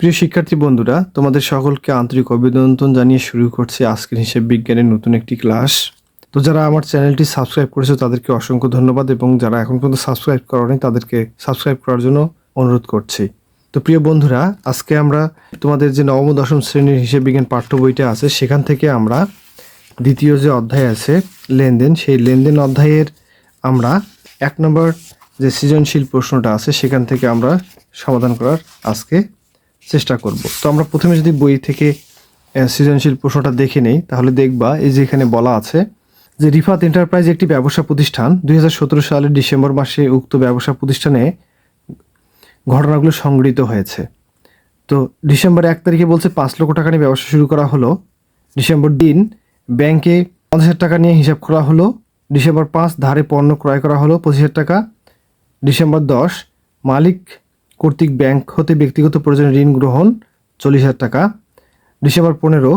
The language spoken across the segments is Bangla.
প্রিয় শিক্ষার্থী বন্ধুরা, তোমাদের সকলকে আন্তরিক অভিনন্দন জানিয়ে শুরু করছি আজকের হিসেব বিজ্ঞানের নতুন একটি ক্লাস। তো যারা আমার চ্যানেলটি সাবস্ক্রাইব করেছ, তাদেরকে অসংখ্য ধন্যবাদ এবং যারা এখন পর্যন্ত সাবস্ক্রাইব করেনি, তাদেরকে সাবস্ক্রাইব করার জন্য অনুরোধ করছি। তো প্রিয় বন্ধুরা, আজকে আমরা তোমাদের যে নবম, দশম শ্রেণির হিসেব বিজ্ঞান পাঠ্য বইটা আছে, সেখান থেকে আমরা দ্বিতীয় যে অধ্যায় আছে, লেনদেন, সেই লেনদেন অধ্যায়ের আমরা এক নম্বর যে সৃজনশীল প্রশ্নটা আছে, সেখান থেকে আমরা সমাধান করার আজকে চেষ্টা করব। তো আমরা প্রথমে যদি বই থেকে সৃজনশীল প্রশ্নটা দেখে নেই, তাহলে দেখবা এই যে এখানে বলা আছে যে রিফাত এন্টারপ্রাইজ একটি ব্যবসা প্রতিষ্ঠান দু হাজার সতেরো সালের ডিসেম্বর মাসে উক্ত ব্যবসা প্রতিষ্ঠানে ঘটনাগুলো সংঘটিত হয়েছে। তো ডিসেম্বর এক তারিখে বলছে পাঁচ লক্ষ টাকা নিয়ে ব্যবসা শুরু করা হলো। ডিসেম্বর দিন ব্যাংকে পঞ্চাশ হাজার টাকা নিয়ে হিসাব করা হলো। ডিসেম্বর পাঁচ ধারে পণ্য ক্রয় করা হলো পঁচিশ টাকা। ডিসেম্বর দশ মালিক কর্তৃক ব্যাংক হতে ব্যক্তিগত প্রয়োজনে ঋণ গ্রহণ চল্লিশ হাজার টাকা। ডিসেম্বর পনেরো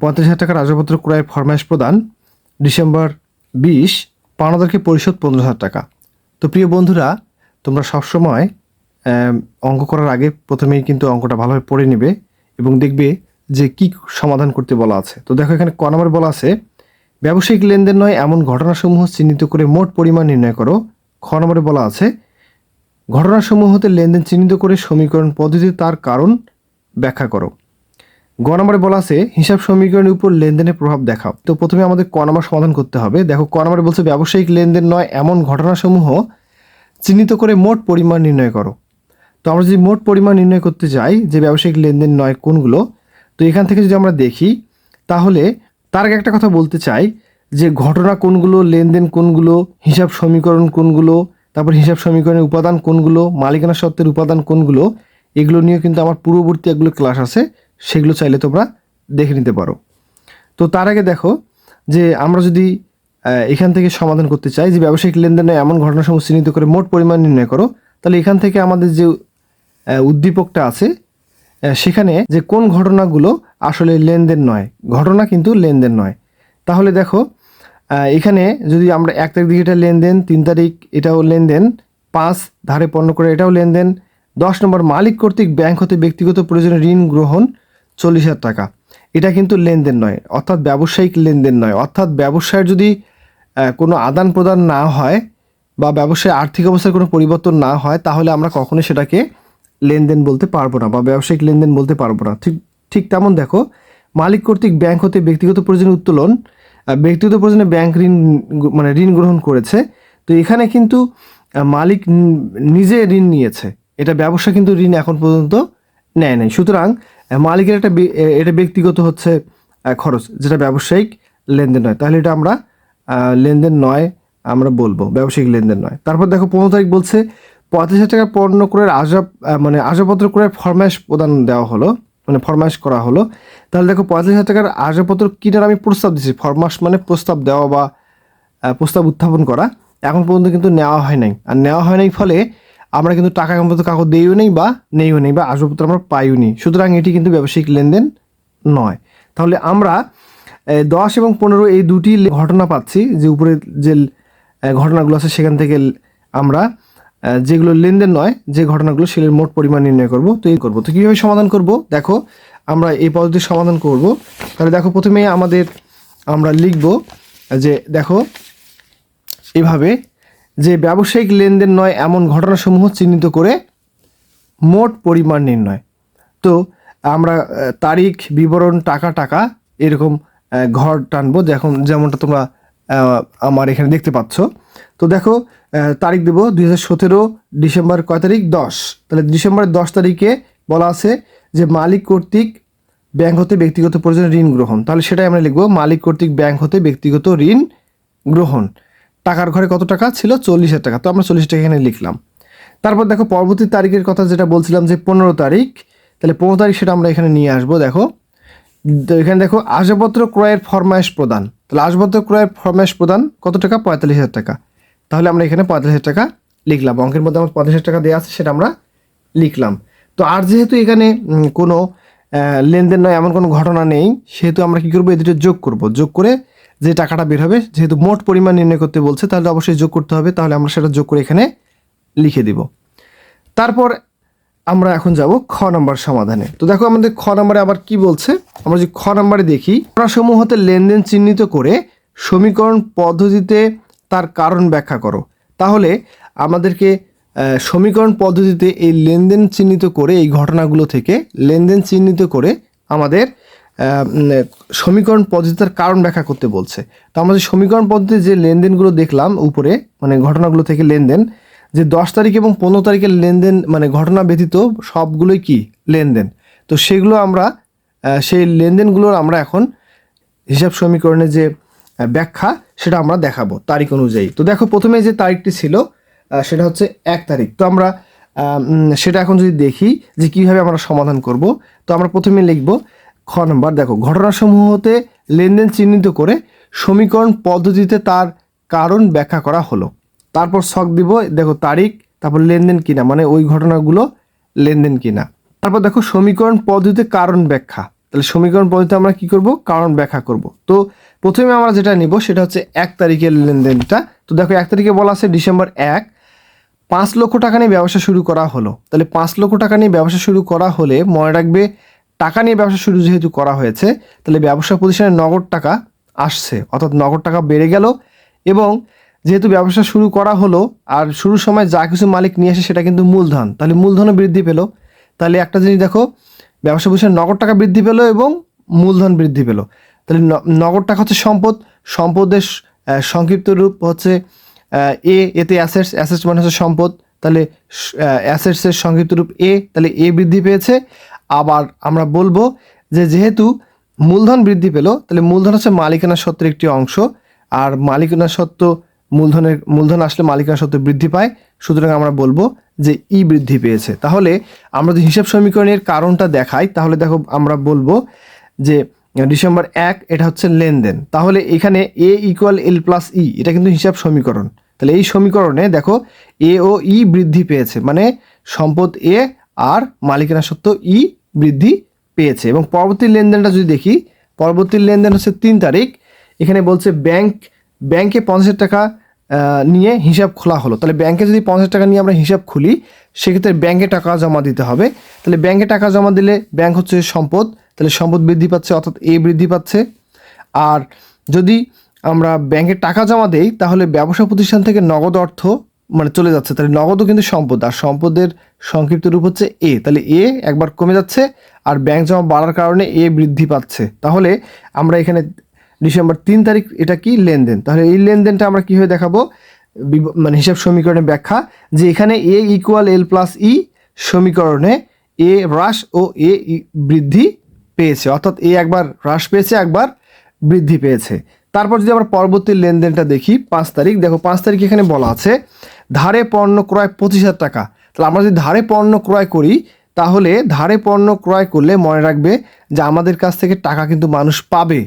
পঁয়ত্রিশ হাজার টাকার আসবাবপত্র ক্রয়ের ফরমাইশ প্রদান। ডিসেম্বর বিশ পাওনাদারকে পরিশোধ পনেরো হাজার টাকা। তো প্রিয় বন্ধুরা, তোমরা সবসময় অঙ্ক করার আগে প্রথমেই কিন্তু অঙ্কটা ভালোভাবে পড়ে নেবে এবং দেখবে যে কি সমাধান করতে বলা আছে। তো দেখো এখানে ক নম্বরে বলা আছে, ব্যবসায়িক লেনদেন নয়, এমন ঘটনাসমূহ চিহ্নিত করে মোট পরিমাণ নির্ণয় করো। খ নম্বরে বলা আছে ঘটনাসমূহ হতে লেনদেন চিহ্নিত করে সমীকরণ পদ্ধতিতে তার কারণ ব্যাখ্যা করো। গ নম্বরে বলা আছে, হিসাব সমীকরণের উপর লেনদেনের প্রভাব দেখাও। তো প্রথমে আমাদের ক নম্বর সমাধান করতে হবে। দেখো, ক নম্বরে বলছে, ব্যবসায়িক লেনদেন নয়, এমন ঘটনাসমূহ চিহ্নিত করে মোট পরিমাণ নির্ণয় করো। তো আমরা যদি মোট পরিমাণ নির্ণয় করতে যাই, যে ব্যবসায়িক লেনদেন নয়, কোনগুলো? তো এখান থেকে যদি আমরা দেখি, তাহলে তার আগে একটা কথা বলতে চাই, যে ঘটনা কোনগুলো, লেনদেন কোনগুলো, হিসাব সমীকরণ কোনগুলো তারপর হিসাব সমীকরণের উপাদান কোনগুলো, মালিকানা সত্ত্বের উপাদান কোনগুলো, এগুলো নিয়ে কিন্তু আমার পূর্ববর্তী এগুলো ক্লাস আছে, সেগুলো চাইলে তোমরা দেখে নিতে পারো। তো তার আগে দেখো যে আমরা যদি এখান থেকে সমাধান করতে চাই, যে ব্যবসায়িক লেনদেনে এমন ঘটনাসমূহ চিহ্নিত করে মোট পরিমাণ নির্ণয় করো, তাহলে এখান থেকে আমাদের যে উদ্দীপকটা আছে সেখানে যে কোন ঘটনাগুলো আসলে লেনদেন নয়, ঘটনা কিন্তু লেনদেন নয়। তাহলে দেখো এখানে যদি আমরা এক তারিখ দিকে এটা লেনদেন, তিন তারিখ এটাও লেনদেন, পাঁচ ধারে পণ্য করে এটাও লেনদেন, দশ নম্বর মালিক কর্তৃক ব্যাংক হতে ব্যক্তিগত প্রয়োজনে ঋণ গ্রহণ চল্লিশ হাজার টাকা। এটা কিন্তু লেনদেন নয়, অর্থাৎ ব্যবসায়িক লেনদেন নয়। অর্থাৎ ব্যবসায়ের যদি কোনো আদান প্রদান না হয় বা ব্যবসায় আর্থিক অবস্থার কোনো পরিবর্তন না হয়, তাহলে আমরা কখনোই সেটাকে লেনদেন বলতে পারব না বা ব্যবসায়িক লেনদেন বলতে পারব না। ঠিক ঠিক তেমন দেখো, মালিক কর্তৃক ব্যাংক হতে ব্যক্তিগত প্রয়োজনে উত্তোলন ব্যক্তিগত প্রয়োজনে ব্যাংক ঋণ মানে ঋণ গ্রহণ করেছে। তো এখানে কিন্তু মালিক নিজে ঋণ নিয়েছে। এটা ব্যবসা কিন্তু ঋণ এখন পর্যন্ত নেয় নাই। সুতরাং মালিকের একটা এটা ব্যক্তিগত হচ্ছে খরচ, যেটা ব্যবসায়িক লেনদেন নয়। তাহলে এটা আমরা লেনদেন নয়, আমরা বলব, ব্যবসায়িক লেনদেন নয়। তারপর দেখো, পনেরো তারিখ বলছে, পঁয়ত্রিশ হাজার টাকা পণ্য ক্রয়ের আসবাব মানে আসবাবপত্র ক্রয়ের ফরমাইশ প্রদান দেওয়া হলো। মানে ফরমাইশ করা হলো। তাহলে দেখো পঁয়তাল্লিশ হাজার টাকার আসবাবপত্র কিনার আমি প্রস্তাব দিচ্ছি ফরমাস মানে প্রস্তাব দেওয়া বা প্রস্তাব উত্থাপন করা। এখন পর্যন্ত কিন্তু নেওয়া হয় নাই। আর নেওয়া হয় নাই ফলে আমরা কিন্তু টাকা এখন পর্যন্ত কাউকে দিইও নেই বা নেইও নেই বা আসবাবপত্র আমরা পাইও নি। সুতরাং এটি কিন্তু ব্যবসায়িক লেনদেন নয়। তাহলে আমরা দশ এবং পনেরো এই দুটি ঘটনা পাচ্ছি যে উপরে যে ঘটনাগুলো আছে সেখান থেকে আমরা যেগুলো লেনদেন নয়, যে ঘটনাগুলো সেগুলোর মোট পরিমাণ নির্ণয় করব, তো এই করব। তো কীভাবে সমাধান করব? দেখো, আমরা এই পদ্ধতির সমাধান করব। তাহলে দেখো, প্রথমে আমাদের আমরা লিখব যে, দেখো, এভাবে যে ব্যবসায়িক লেনদেন নয়, এমন ঘটনাসমূহ চিহ্নিত করে মোট পরিমাণ নির্ণয়। তো আমরা তারিখ, বিবরণ, টাকা টাকা এরকম ঘর টানবো। যখন যেমনটা তোমরা আমার এখানে দেখতে পাচ্ছ। তো দেখো তারিখ দেবো দুই ডিসেম্বর কয় তারিখ? দশ। তাহলে ডিসেম্বরের দশ তারিখে বলা আছে যে মালিক কর্তৃক ব্যাংক হতে ব্যক্তিগত প্রয়োজনে ঋণ গ্রহণ। তাহলে সেটাই আমরা লিখব, মালিক কর্তৃক ব্যাংক হতে ব্যক্তিগত ঋণ গ্রহণ। টাকার ঘরে কত টাকা? ছিল চল্লিশ হাজার টাকা। তো আমরা চল্লিশ টাকা এখানে লিখলাম। তারপর দেখো, পরবর্তী তারিখের কথা যেটা বলছিলাম যে পনেরো তারিখ, তাহলে পনেরো তারিখ সেটা আমরা এখানে নিয়ে আসব, দেখো। এখানে দেখো, আসবাবপত্র ক্রয়ের ফরমাইশ প্রদান। তাহলে আসবাবপত্র ক্রয়ের ফরমাইশ প্রদান কত টাকা? পঁয়তাল্লিশ হাজার টাকা। তাহলে আমরা এখানে পঁয়তাল্লিশ হাজার টাকা লিখলাম। অঙ্কের মধ্যে আমার পঁয়তাল্লিশ টাকা দেওয়া আছে, সেটা আমরা লিখলাম। তো আর যেহেতু এখানে কোনো লেনদেন নয়, এমন কোনো ঘটনা নেই, সেহেতু আমরা কী করব, এই দুটো যোগ করব। যোগ করে যে টাকাটা বের হবে, যেহেতু মোট পরিমাণ নির্ণয় করতে বলছে, তাহলে অবশ্যই যোগ করতে হবে, তাহলে আমরা সেটা যোগ করে এখানে লিখে দিব। তারপর আমরা এখন যাব খ নম্বর সমাধানে। তো দেখো আমাদের খ নম্বরে আবার কি বলছে? আমরা যদি খ নম্বরে দেখি সমূহ হতে লেনদেন চিহ্নিত করে সমীকরণ পদ্ধতিতে তার কারণ ব্যাখ্যা করো। তাহলে আমাদেরকে সমীকরণ পদ্ধতিতে এই লেনদেন চিহ্নিত করে, এই ঘটনাগুলো থেকে লেনদেন চিহ্নিত করে আমাদের সমীকরণ পদ্ধতির কারণ ব্যাখ্যা করতে বলছে। তো আমাদের সমীকরণ পদ্ধতিতে যে লেনদেনগুলো দেখলাম উপরে মানে ঘটনাগুলো থেকে লেনদেন, যে দশ তারিখ এবং পনেরো তারিখের লেনদেন মানে ঘটনা ব্যতীত সবগুলোই কি? লেনদেন। তো সেগুলো আমরা সেই লেনদেনগুলোর আমরা এখন হিসাব সমীকরণে যে ব্যাখ্যা সেটা আমরা দেখাবো তারিখ অনুযায়ী। তো দেখো প্রথমে যে তারিখটি ছিল সেটা হচ্ছে এক তারিখ। তো আমরা সেটা এখন যদি দেখি যে কীভাবে আমরা সমাধান করব, তো আমরা প্রথমে লিখব খ নম্বর। দেখো ঘটনাসমূহ হতে লেনদেন চিহ্নিত করে সমীকরণ পদ্ধতিতে তার কারণ ব্যাখ্যা করা হলো। তারপর শখ দিব, দেখো তারিখ, তারপর লেনদেন কিনা মানে ওই ঘটনাগুলো লেনদেন কিনা। তারপর দেখো সমীকরণ পদ্ধতিতে কারণ ব্যাখ্যা। তাহলে সমীকরণ পদ্ধতিতে আমরা কি করব? কারণ ব্যাখ্যা করব। তো প্রথমে আমরা যেটা নিব সেটা হচ্ছে এক তারিখের লেনদেনটা। তো দেখো এক তারিখে বলা আছে ডিসেম্বর এক। পাঁচ লক্ষ টাকা নিয়ে ব্যবসা শুরু করা হলো। তাহলে পাঁচ লক্ষ টাকা নিয়ে ব্যবসা শুরু করা হলে মনে রাখবে টাকা নিয়ে ব্যবসা শুরু যেহেতু করা হয়েছে, তাহলে ব্যবসা প্রতিষ্ঠানে নগদ টাকা আসছে, অর্থাৎ নগদ টাকা বেড়ে গেল এবং যেহেতু ব্যবসা শুরু করা হলো আর শুরুর সময় যা কিছু মালিক নিয়ে আসে সেটা কিন্তু মূলধন, তাহলে মূলধনও বৃদ্ধি পেল। তাহলে একটা জিনিস দেখো, ব্যবসা প্রতিষ্ঠানে নগদ টাকা বৃদ্ধি পেল এবং মূলধন বৃদ্ধি পেল। তাহলে নগদ টাকা হচ্ছে সম্পদ। সম্পদের সংক্ষিপ্ত রূপ হচ্ছে এ, এতে অ্যাসেটস অ্যাসেটস মানে হচ্ছে সম্পদ। তাহলে অ্যাসেটসের সংক্ষিপ্ত রূপ এ, তাহলে এ বৃদ্ধি পেয়েছে। আবার আমরা বলব যে যেহেতু মূলধন বৃদ্ধি পেল, তাহলে মূলধন হচ্ছে মালিকানা সত্ত্বের একটি অংশ। আর মালিকানা সত্ত্ব মূলধনের, মূলধন আসলে মালিকানা সত্ত্ব বৃদ্ধি পায়। সুতরাং আমরা বলব যে ই বৃদ্ধি পেয়েছে। তাহলে আমরা যদি হিসাব সমীকরণের কারণটা দেখাই, তাহলে দেখো আমরা বলব যে ডিসেম্বর এক, এটা হচ্ছে লেনদেন। তাহলে এখানে এ ইকুয়াল এল প্লাস ই এটা কিন্তু হিসাব সমীকরণ। তাহলে এই সমীকরণে দেখো এ ও ই বৃদ্ধি পেয়েছে মানে সম্পদ এ আর মালিকানা সত্ত্ব ই বৃদ্ধি পেয়েছে। এবং পরবর্তী লেনদেনটা যদি দেখি, পরবর্তী লেনদেন হচ্ছে তিন তারিখ, এখানে বলছে ব্যাংক ব্যাংকে পঞ্চাশ টাকা নিয়ে হিসাব খোলা হলো। তাহলে ব্যাংকে যদি পঞ্চাশ টাকা নিয়ে আমরা হিসাব খুলি, সেক্ষেত্রে ব্যাংকে টাকা জমা দিতে হবে। তাহলে ব্যাংকে টাকা জমা দিলে ব্যাংক হচ্ছে সম্পদ তাহলে সম্পদ বৃদ্ধি পাচ্ছে, অর্থাৎ এ বৃদ্ধি পাচ্ছে। আর যদি আমরা ব্যাংকে টাকা জমা দেই, তাহলে ব্যবসা প্রতিষ্ঠান থেকে নগদ অর্থ মানে চলে যাচ্ছে। তাহলে নগদও কিন্তু সম্পদ, আর সম্পদের সংক্ষিপ্ত রূপ হচ্ছে এ তাহলে এ একবার কমে যাচ্ছে, আর ব্যাংক জমা বাড়ার কারণে এ বৃদ্ধি পাচ্ছে। তাহলে আমরা এখানে ডিসেম্বর তিন তারিখ এটা কি? লেনদেন। তাহলে এই লেনদেনটা আমরা কীভাবে দেখাবো? মানে হিসাব সমীকরণের ব্যাখ্যা, যে এখানে এ ইকুয়াল এল প্লাস ই সমীকরণে এ হ্রাস ও এ বৃদ্ধি পেয়েছে, অর্থাৎ এ একবার হ্রাস পেয়েছে, একবার বৃদ্ধি পেয়েছে। তারপর যদি আমরা পরবর্তী লেনদেনটা দেখি, পাঁচ তারিখ, দেখো পাঁচ তারিখ এখানে বলা আছে, ধারে পণ্য ক্রয় পঁচিশ হাজার টাকা। তাহলে আমরা যদি ধারে পণ্য ক্রয় করি, তাহলে ধারে পণ্য ক্রয় করলে মনে রাখবে যে আমাদের কাছ থেকে টাকা কিন্তু মানুষ পাবে।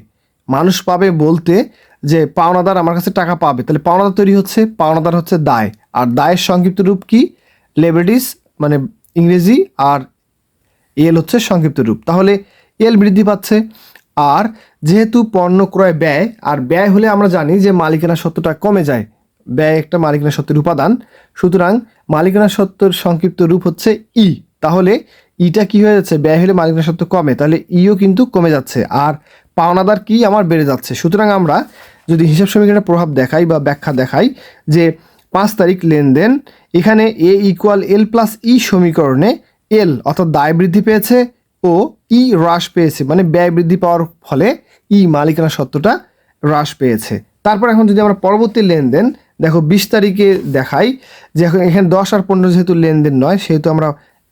মানুষ পাবে বলতে যে পাওনাদার আমার কাছে টাকা পাবে। তাহলে পাওনাদার তৈরি হচ্ছে, পাওনাদার হচ্ছে দায়। আর দায়ের সংক্ষিপ্ত রূপ কি? লেবেডিস মানে ইংরেজি, আর এল হচ্ছে সংক্ষিপ্ত রূপ। তাহলে এল বৃদ্ধি পাচ্ছে। আর যেহেতু পণ্য ক্রয় ব্যয়, আর ব্যয় হলে আমরা জানি যে মালিকানা সত্ত্বটা কমে যায়। ব্যয় একটা মালিকানা সত্যের উপাদান। সুতরাং মালিকানা সত্ত্বর সংক্ষিপ্ত রূপ হচ্ছে ই। তাহলে ইটা কি হয়ে যাচ্ছে? ব্যয় হলে মালিকানা সত্ত্ব কমে। তাহলে ইও কিন্তু কমে যাচ্ছে। আর পাওনাদার কি আমার বেড়ে যাচ্ছে? সুতরাং আমরা যদি হিসাব সমীকরণের প্রভাব দেখাই বা ব্যাখ্যা দেখাই যে পাঁচ তারিখ লেনদেন, এখানে এ ইকুয়াল এল প্লাস ই সমীকরণে এল অর্থাৎ দায় বৃদ্ধি পেয়েছে। ও ই হ্রাস পেয়েছে মানে ব্যয় বৃদ্ধি পাওয়ার ফলে ই মালিকানা সত্ত্বটা হ্রাস পেয়েছে। তারপর এখন যদি আমরা পরবর্তী লেনদেন দেখো বিশ তারিখে দেখাই যে এখন এখানে দশ আর পনেরো যেহেতু লেনদেন নয়, সেহেতু আমরা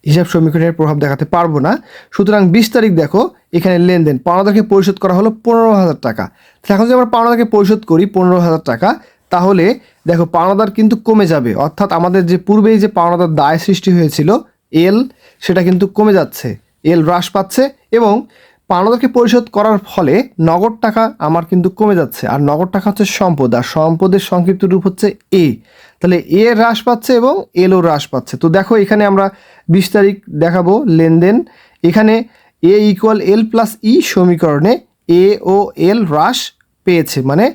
হিসাব সমীকরণের প্রভাব দেখাতে পারব না। সুতরাং বিশ তারিখ দেখো এখানে লেনদেন পাওনাদারকে পরিশোধ করা হলো পনেরো হাজার টাকা। এখন যদি আমরা পাওনাদারকে পরিশোধ করি পনেরো হাজার টাকা, তাহলে দেখো পাওনাদার কিন্তু কমে যাবে। অর্থাৎ আমাদের যে পূর্বেই যে পাওনাদার দায় সৃষ্টি হয়েছিল, এল, সেটা কিন্তু কমে যাচ্ছে। এল হ্রাস পাচ্ছে এবং পাওনাদারকে পরিশোধ করার ফলে নগদ টাকা আমার কিন্তু কমে যাচ্ছে। আর নগদ টাকা হচ্ছে সম্পদ, আর সম্পদের সংক্ষিপ্ত রূপ হচ্ছে এ। তাহলে এ হ্রাস পাচ্ছে এবং এলও হ্রাস পাচ্ছে। তো দেখো, এখানে আমরা বিশ তারিখ দেখাবো লেনদেন। এখানে এ ইকুয়াল এল প্লাস ই সমীকরণে এ ও এল হ্রাস পেয়েছে। মানে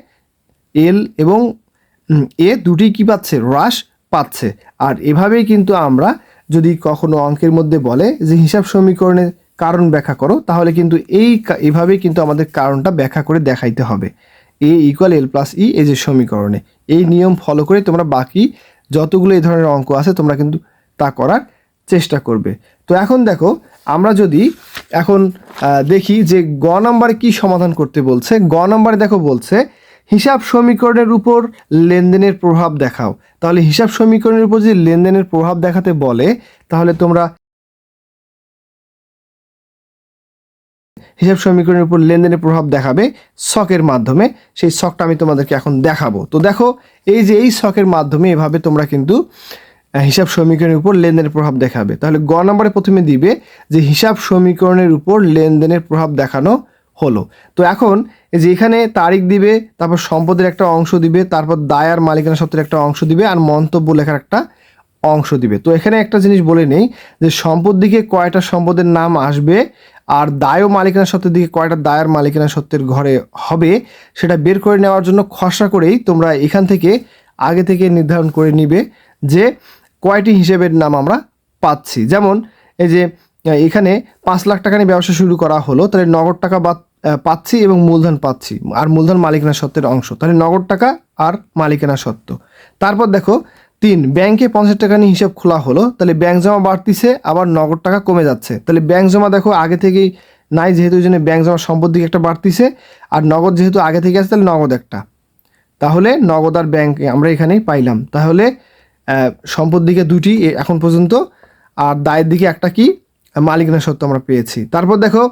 এল এবং এ দুটি কি পাচ্ছে? হ্রাস পাচ্ছে। আর এভাবেই কিন্তু আমরা যদি কখনো অঙ্কের মধ্যে বলে যে হিসাব সমীকরণের কারণ ব্যাখ্যা করো, তাহলে কিন্তু এই এভাবেই কিন্তু আমাদের কারণটা ব্যাখ্যা করে দেখাইতে হবে। এ ইকুয়াল এল প্লাস ই এই যে সমীকরণে। এই নিয়ম ফলো করে তোমরা বাকি যতগুলো এই ধরনের অঙ্ক আছে, তোমরা কিন্তু তা করার চেষ্টা করবে। তো এখন দেখো, আমরা যদি এখন দেখি যে গ নাম্বারে কি সমাধান করতে বলছে। গ নাম্বারে দেখো বলছে হিসাব সমীকরণের উপর লেনদেনের প্রভাব দেখাও। তাহলে হিসাব সমীকরণের উপর যদি লেনদেনের প্রভাব দেখাতে বলে, তাহলে তোমরা হিসাব সমীকরণের উপর লেনদেনের প্রভাব দেখাবে শখের মাধ্যমে। সেই শখটা আমি তোমাদেরকে এখন দেখাবো। তো দেখো, এই যে এই শখের মাধ্যমে এভাবে তোমরা কিন্তু হিসাব সমীকরণের উপর লেনদেনের প্রভাব দেখাবে। তাহলে গ নম্বরে প্রথমে দিবে যে হিসাব সমীকরণের উপর লেনদেনের প্রভাব দেখানো হলো। তো এখন যে এখানে তারিখ দিবে, তারপর সম্পদের একটা অংশ দিবে, তারপর দায়ার মালিকানা সত্ত্বের একটা অংশ দিবে আর মন্তব্য লেখার একটা অংশ দিবে। তো এখানে একটা জিনিস বলে নেই যে সম্পদ দিকে কয়টা সম্পদের নাম আসবে আর দায় মালিকানা সত্ত্বের দিকে কয়টা দায়ের মালিকানা সত্ত্বের ঘরে হবে, সেটা বের করে নেওয়ার জন্য খসড়া করেই তোমরা এখান থেকে আগে থেকে নির্ধারণ করে নিবে যে কয়টি হিসেবের নাম আমরা পাচ্ছি। যেমন এই যে এখানে পাঁচ লাখ টাকা নিয়ে ব্যবসা শুরু করা হলো, তাহলে নগদ টাকা বাদ পাচ্ছি এবং মূলধন পাচ্ছি। আর মূলধন মালিকানা সত্ত্বের অংশ। তাহলে নগদ টাকা আর মালিকানা সত্ত্ব। তারপর দেখো, তিন ব্যাংকে পঞ্চাশ টাকা নিয়ে হিসাব খোলা হলো, তাহলে ব্যাংক জমা বাড়তিছে, আবার নগদ টাকা কমে যাচ্ছে। তাহলে ব্যাংক জমা দেখো, আগে থেকেই নাই, যেহেতু ওই জন্য ব্যাংক জমা সম্পদ দিকে একটা বাড়তিছে, আর নগদ যেহেতু আগে থেকে আছে, তাহলে নগদ একটা। তাহলে নগদ আর ব্যাংক আমরা এখানেই পাইলাম। তাহলে সম্পদ দিকে দুটি এখন পর্যন্ত। আর দায়ের দিকে একটা কি? মালিকানা সত্ত্ব আমরা পেয়েছি। তারপর দেখো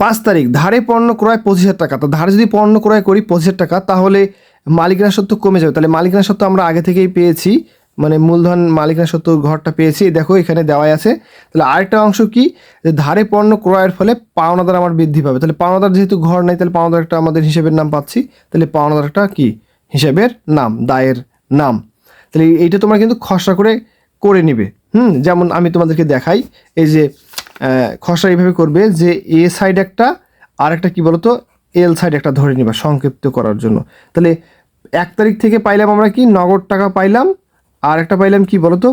পাঁচ তারিখ, ধারে পণ্য ক্রয় পঁচিশ হাজার টাকা। তো ধারে যদি পণ্য ক্রয় করি পঁচিশ হাজার টাকা, তাহলে মালিকানা সত্ত্ব কমে যাবে। তাহলে মালিকানা সত্ত্ব আমরা আগে থেকেই পেয়েছি মানে মূলধন মালিকানা সত্ত্ব ঘরটা পেয়েছি দেখো এখানে দেওয়াই আছে। তাহলে আরেকটা অংশ কি? যে ধারে পণ্য ক্রয়ের ফলে পাওনাদার আমার বৃদ্ধি পাবে। তাহলে পাওনাদার যেহেতু ঘর নেই, তাহলে পাওনাদার একটা আমাদের হিসেবের নাম পাচ্ছি। তাহলে পাওনাদার একটা কি? হিসেবের নাম, দায়ের নাম। তাহলে এইটা তোমরা কিন্তু খসড়া করে করে নিবে। হুম, যেমন আমি তোমাদেরকে দেখাই, এই যে খসড়া এইভাবে করবে যে এ সাইড একটা আর একটা কি বলতো এল সাইড একটা ধরে নিবা সংক্ষিপ্ত করার জন্য। তাহলে এক তারিখ থেকে পাইলাম আমরা কি? নগদ টাকা পাইলাম, আর একটা পাইলাম কি বলতো?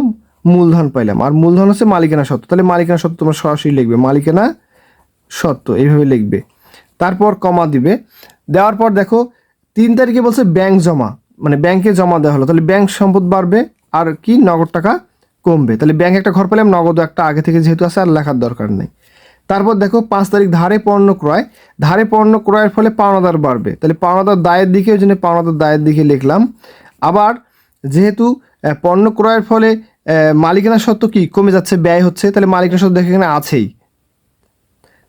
মূলধন পাইলাম। আর মূলধন হচ্ছে মালিকানা সত্ত্ব তাহলে মালিকানা সত্ত্ব তোমরা সরাসরি লিখবে। মালিকানা সত্ত্ব এইভাবে লিখবে। তারপর কমা দিবে। দেওয়ার পর দেখো, তিন তারিখে বলছে ব্যাংক জমা। মানে ব্যাংকে জমা দেওয়া হলো। তাহলে ব্যাংক সম্পদ বাড়বে, আর কি? নগদ টাকা কমবে। তাহলে ব্যাংক একটা ঘর পেলাম, নগদ একটা আগে থেকে যেহেতু আছে, আর লেখার দরকার নেই। তারপর দেখো, পাঁচ তারিখ ধারে পণ্য ক্রয়। ধারে পণ্য ক্রয়ের ফলে পাওনাদার বাড়বে। তাহলে পাওনাদার দায়ের দিকে, ওই জন্য পাওনাদার দায়ের দিকে লিখলাম। আবার যেহেতু পণ্য ক্রয়ের ফলে মালিকানা সত্ত্ব কি? কমে যাচ্ছে, ব্যয় হচ্ছে, তাহলে মালিকানা সত্ত্ব দেখে এখানে আছেই।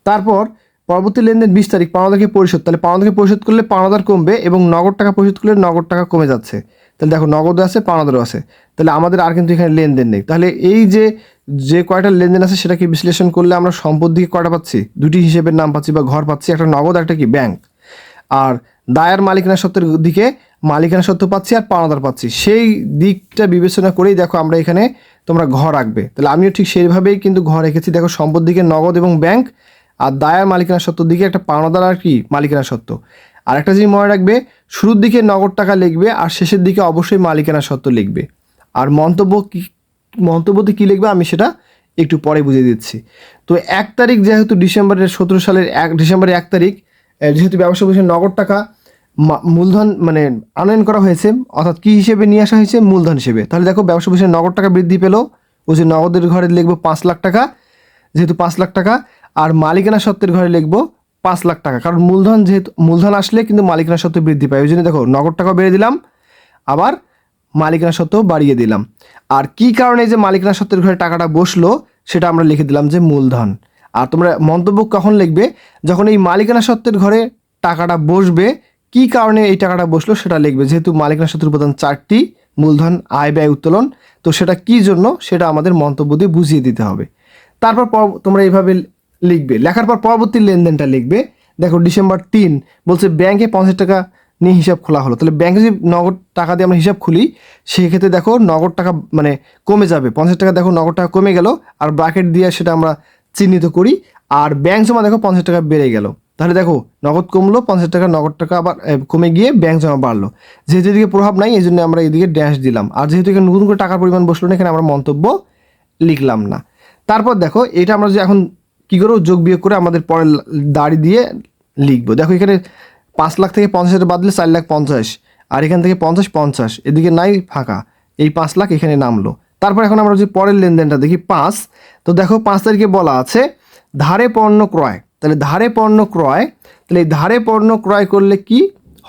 তারপর পরবর্তী লেনদেন বিশ তারিখ, পাওনাদারকে পরিশোধ। তাহলে পাওনাদারকে পরিশোধ করলে পাওনাদার কমবে এবং নগদ টাকা পরিশোধ করলে নগদ টাকা কমে যাচ্ছে। তাহলে দেখো নগদও আছে, পাওনাদারও আছে। তাহলে আমাদের আর কিন্তু এখানে লেনদেন নেই। তাহলে এই যে যে কয়টা লেনদেন আছে সেটাকে বিশ্লেষণ করলে আমরা সম্পদ দিকে কয়টা পাচ্ছি? দুটি হিসেবের নাম পাচ্ছি বা ঘর পাচ্ছি, একটা নগদ, একটা কি? ব্যাংক। আর দায়ের মালিকানা সত্ত্বের দিকে মালিকানা সত্ত্ব পাচ্ছি আর পাওনাদার পাচ্ছি। সেই দিকটা বিবেচনা করেই দেখো আমরা এখানে তোমরা ঘর রাখবে তাহলে আমিও ঠিক সেইভাবেই কিন্তু ঘর রেখেছি দেখো সম্পদ দিকে নগদ এবং ব্যাংক আর দায়ের মালিকানা সত্ত্বর দিকে একটা পাওনাদার আর কি মালিকানা সত্ত্ব আর একটা জিনিস মনে রাখবে, শুরুর দিকে নগদ টাকা লিখবে আর শেষের দিকে অবশ্যই মালিকানা সত্ত্ব লিখবে। আর মন্তব্য কী, মন্তব্যতে কী লিখবে আমি সেটা একটু পরে বুঝিয়ে দিচ্ছি। তো এক তারিখ যেহেতু ডিসেম্বরের সতেরো সালের এক, ডিসেম্বরের এক তারিখ যেহেতু ব্যবসা বসে নগদ টাকা মূলধন মানে আনয়ন করা হয়েছে, অর্থাৎ কী হিসেবে নিয়ে আসা হয়েছে? মূলধন হিসেবে। তাহলে দেখো ব্যবসা বসে নগদ টাকা বৃদ্ধি পেল ওই যে নগদের ঘরে লিখব পাঁচ লাখ টাকা, যেহেতু পাঁচ লাখ টাকা, আর মালিকানা সত্ত্বের ঘরে লিখব পাঁচ লাখ টাকা। কারণ মূলধন যেহেতু, মূলধন আসলে কিন্তু মালিকানা সত্ত্ব বৃদ্ধি পায়। ওই জন্য দেখো, নগদ টাকা বেড়ে দিলাম, আবার মালিকানা সত্ত্বেও বাড়িয়ে দিলাম। আর কি কারণে যে মালিকানা সত্ত্বের ঘরে টাকাটা বসল, সেটা আমরা লিখে দিলাম যে মূলধন। আর তোমরা মন্তব্য কখন লিখবে? যখন এই মালিকানা সত্ত্বের ঘরে টাকাটা বসবে, কি কারণে এই টাকাটা বসল সেটা লিখবে। যেহেতু মালিকানা সত্ত্বের উপাদান চারটি, মূলধন, আয়, ব্যয়, উত্তোলন, তো সেটা কি জন্য? সেটা আমাদের মন্তব্য দিয়ে বুঝিয়ে দিতে হবে। তারপর পর- তোমরা এইভাবে লিখবে। লেখার পর পরবর্তী লেনদেনটা লিখবে। দেখো ডিসেম্বর তিন, বলছে ব্যাংকে পঞ্চাশ টাকা নিয়ে হিসাব খোলা হলো। তাহলে ব্যাংকে যদি নগদ টাকা দিয়ে আমরা হিসাব খুলি, সেক্ষেত্রে দেখো নগদ টাকা মানে কমে যাবে। পঞ্চাশ টাকা দেখো নগদ টাকা কমে গেল, আর ব্রাকেট দিয়ে সেটা আমরা চিহ্নিত করি। আর ব্যাংক জমা দেখো পঞ্চাশ টাকা বেড়ে গেল। তাহলে দেখো নগদ কমলো, পঞ্চাশ টাকা নগদ টাকা আবার কমে গিয়ে ব্যাংক জমা বাড়লো। যেহেতু এদিকে প্রভাব নাই এই জন্য আমরা এদিকে ড্যাশ দিলাম। আর যেহেতু এখানে নতুন করে টাকার পরিমাণ বসল না, এখানে আমরা মন্তব্য লিখলাম না। তারপর দেখো, এটা আমরা যে এখন কী করব? যোগ বিয়োগ করে আমাদের পরে দাড়ি দিয়ে লিখব। দেখো এখানে পাঁচ লাখ থেকে পঞ্চাশ হাজার বাদলে চার লাখ পঞ্চাশ। আর এখান থেকে পঞ্চাশ পঞ্চাশ। এদিকে নাই, ফাঁকা। এই পাঁচ লাখ এখানে নামলো। তারপর এখন আমরা যে পরের লেনদেনটা দেখি, পাঁচ। তো দেখো পাঁচ তারিখে বলা আছে, ধারে পণ্য ক্রয়। তাহলে ধারে পণ্য ক্রয়, তাহলে এই ধারে পণ্য ক্রয় করলে কি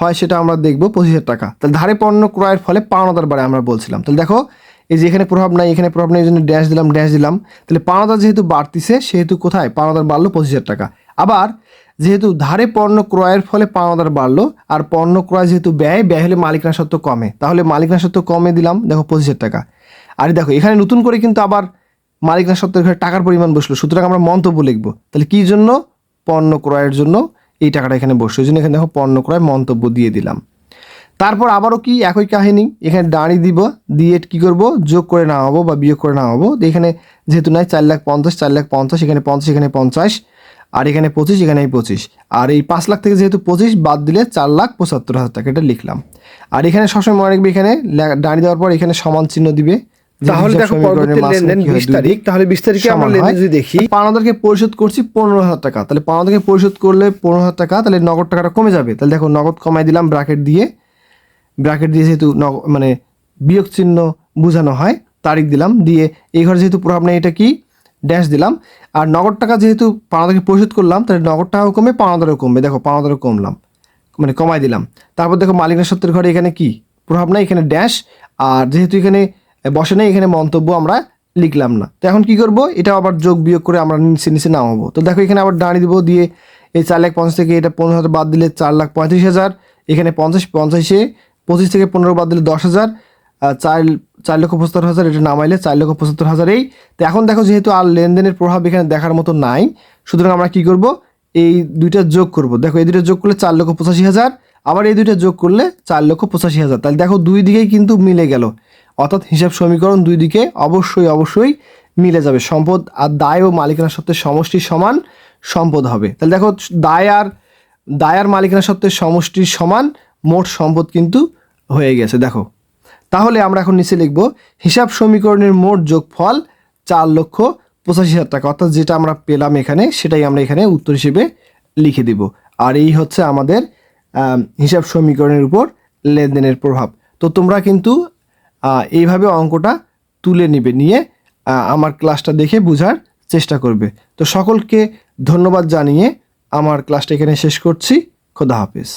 হয় সেটা আমরা দেখব, পঁচিশ টাকা। তাহলে ধারে পণ্য ক্রয়ের ফলে পাওনাদার বাড়ে আমরা বলছিলাম। তাহলে দেখো এই যে এখানে প্রভাব নাই, এখানে প্রভাব নেই, এই জন্য ড্যাশ দিলাম ড্যাশ দিলাম। তাহলে পাওনাদার যেহেতু বাড়তিছে, সেহেতু কোথায়? পাওনাদার বাড়লো পঁচিশ হাজার টাকা। আবার যেহেতু ধারে পণ্য ক্রয়ের ফলে পাওনাদার বাড়লো, আর পণ্য ক্রয় যেহেতু ব্যয় ব্যয় হলে মালিকানা সত্ত্ব কমে। তাহলে মালিকানা সত্ত্ব কমে দিলাম, দেখো পঁচিশ হাজার টাকা। আর দেখো, এখানে নতুন করে কিন্তু আবার মালিকানা সত্ত্বের ঘরে টাকার পরিমাণ বসল। সুতরাং আমরা মন্তব্য লিখব। তাহলে কী জন্য? পণ্য ক্রয়ের জন্য এই টাকাটা এখানে বসল। ওই জন্য এখানে দেখো পণ্য ক্রয় মন্তব্য দিয়ে দিলাম। তারপর আবারও কি একই কাহিনী? এখানে দাঁড়িয়ে দিব দিয়ে কি করব? যোগ করে নামাবো বা বিয়োগ করে নামাবো তো এখানে যেহেতু নাই চার লাখ পঞ্চাশ চার লাখ পঞ্চাশ এখানে পঞ্চাশ এখানে পঞ্চাশ আর এখানে পঁচিশ এখানে এই পঁচিশ। আর এই পাঁচ লাখ থেকে যেহেতু পঁচিশ বাদ দিলে চার লাখ পঁচাত্তর হাজার টাকা এটা লিখলাম। আর এখানে সবসময় মনে রাখবে এখানে দাঁড়িয়ে দেওয়ার পর এখানে সমান চিহ্ন দিবে। তাহলে দেখো পরবর্তী লেনদেন বিশ তারিখ তাহলে বিশ তারিখে আমরা লেনদেন যদি দেখি পাওনাদারকে পরিশোধ করছি পনেরো হাজার টাকা। তাহলে পাওনাদারকে পরিশোধ করলে পনেরো হাজার টাকা তাহলে নগদ টাকাটা কমে যাবে। তাহলে দেখো নগদ কমাই দিলাম ব্র্যাকেট দিয়ে ব্র্যাকেট দিয়ে যেহেতু মানে বিয়োগ চিহ্ন বোঝানো হয়, তারিখ দিলাম, দিয়ে এই ঘরে যেহেতু প্রভাব নেই, এটা কি? ড্যাশ দিলাম। আর নগদ টাকা যেহেতু পাওনাদারকে পরিশোধ করলাম, তাহলে নগদ টাকাও কমে, পাওনাদারও কমবে। দেখো, পাওনাদারও কমলাম মানে কমাই দিলাম। তারপর দেখো মালিকের সত্যের ঘরে এখানে কি? প্রভাব নাই, এখানে ড্যাশ আর যেহেতু এখানে বসে নেই, এখানে মন্তব্য আমরা লিখলাম না। তো এখন কি করব? এটা আবার যোগ বিয়োগ করে আমরা নিচে নিচে নামাবো। তো দেখো, এখানে আবার দাঁড়িয়ে দিব, দিয়ে এই চার লাখ পঞ্চাশ থেকে এটা পনেরো হাজার বাদ দিলে চার লাখ পঁয়ত্রিশ হাজার, এখানে পঞ্চাশ, পঞ্চাশে পঁচিশ থেকে পনেরো বাদ দিলে দশ হাজার চার চার লক্ষ পঁচাত্তর হাজার, এটা নামাইলে চার লক্ষ পঁচাত্তর হাজার এই। তো এখন দেখো যেহেতু আর লেনদেনের প্রভাব এখানে দেখার মতো নাই, সুতরাং আমরা কি করব? এই দুইটা যোগ করব। দেখো, এই দুইটা যোগ করলে চার লক্ষ পঁচাশি হাজার, আবার এই দুইটা যোগ করলে চার লক্ষ পঁচাশি হাজার। তাহলে দেখো দুই দিকেই কিন্তু মিলে গেল। অর্থাৎ হিসাব সমীকরণ দুই দিকে অবশ্যই অবশ্যই মিলে যাবে। সম্পদ আর দায় ও মালিকানা সত্ত্বের সমষ্টি সমান সম্পদ হবে। তাহলে দেখো, দায় আর দায় আর মালিকানা সত্ত্বের সমষ্টির সমান, মোট সম্পদ কিন্তু হয়ে গেছে, দেখো। তাহলে আমরা এখন নিচে লিখব, হিসাব সমীকরণের মোট যোগফল চার লক্ষ পঁচাশি হাজার টাকা। অর্থাৎ যেটা আমরা পেলাম এখানে, সেটাই আমরা এখানে উত্তর হিসেবে লিখে দিব। আর এই হচ্ছে আমাদের হিসাব সমীকরণের উপর লেনদেনের প্রভাব। তো তোমরা কিন্তু এইভাবে অঙ্কটা তুলে নিবে, নিয়ে আমার ক্লাসটা দেখে বোঝার চেষ্টা করবে। তো সকলকে ধন্যবাদ জানিয়ে আমার ক্লাসটা এখানে শেষ করছি। খোদা হাফেজ।